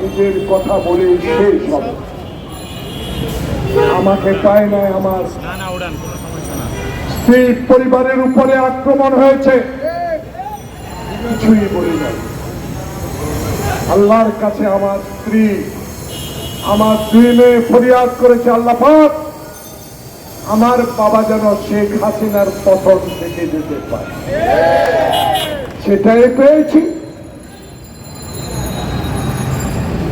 নিজের কথা বলে শেষ হবে। আমাকে পায় নাই আমার স্ত্রী পরিবারের উপরে আক্রমণ হয়েছে। কিছুই বলি আল্লাহর কাছে আমার স্ত্রী, আমার দুই মেয়ে ফরিয়াদ করেছে, আল্লাহ পাক। আমার বাবা যেন শেখ হাসিনার পতন থেকে যেতে পারে। সেটাই পেয়েছি।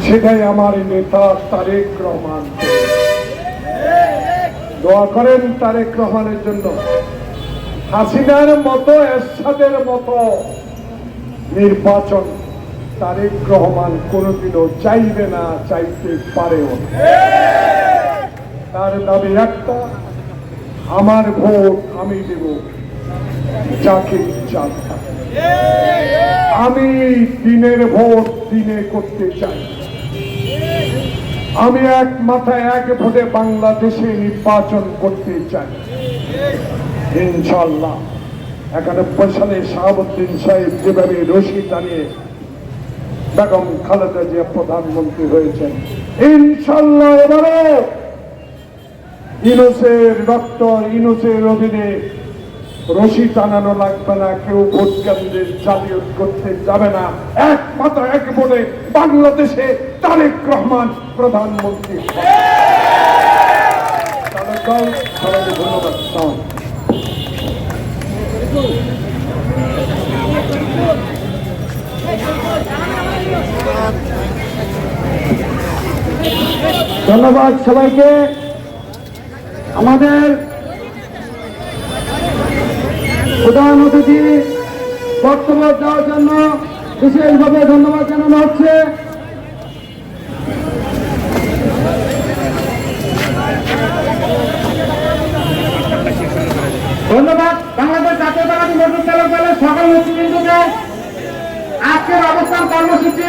সেটাই আমার নেতা তারেক রহমান। দোয়া করেন তারেক রহমানের জন্য। হাসিনার মতো, এরশাদের মতো নির্বাচন তারেক রহমান কোনোদিনও চাইবে না, চাইতে পারেও তার দাবি একটা আমার ভোট আমি দেব। যাকে তাকে। আমি দিনের ভোট দিনে করতে চাই। আমি এক মাথায় এক ভোটে বাংলাদেশে নির্বাচন করতে চাই। ইনশাল্লাহ একানব্বই সালে শাহাবুদ্দিন সাহেব যেভাবে রশি টানিয়ে বেগম খালেদা জিয়া প্রধানমন্ত্রী হয়েছেন ইনশাল্লাহ এবারে ইনুসের রক্ত ইনুসের অধীনে রশি টানানো লাগবে না, কেউ ভোট কেন্দ্রের জালিয়াত করতে যাবে না। এক মাত্র এক ভোটে বাংলাদেশে তারেক রহমান প্রধানমন্ত্রী। ধন্যবাদ সবাইকে। আমাদের প্রধান অতিথি বক্তব্য দেওয়ার জন্য বিশেষভাবে ধন্যবাদ জানানো হচ্ছে। ধন্যবাদ। বাংলাদেশ জাতীয়তাবাদী মোটর চালক দলের সকল নেতৃবৃন্দকে আজকের অবস্থান কর্মসূচি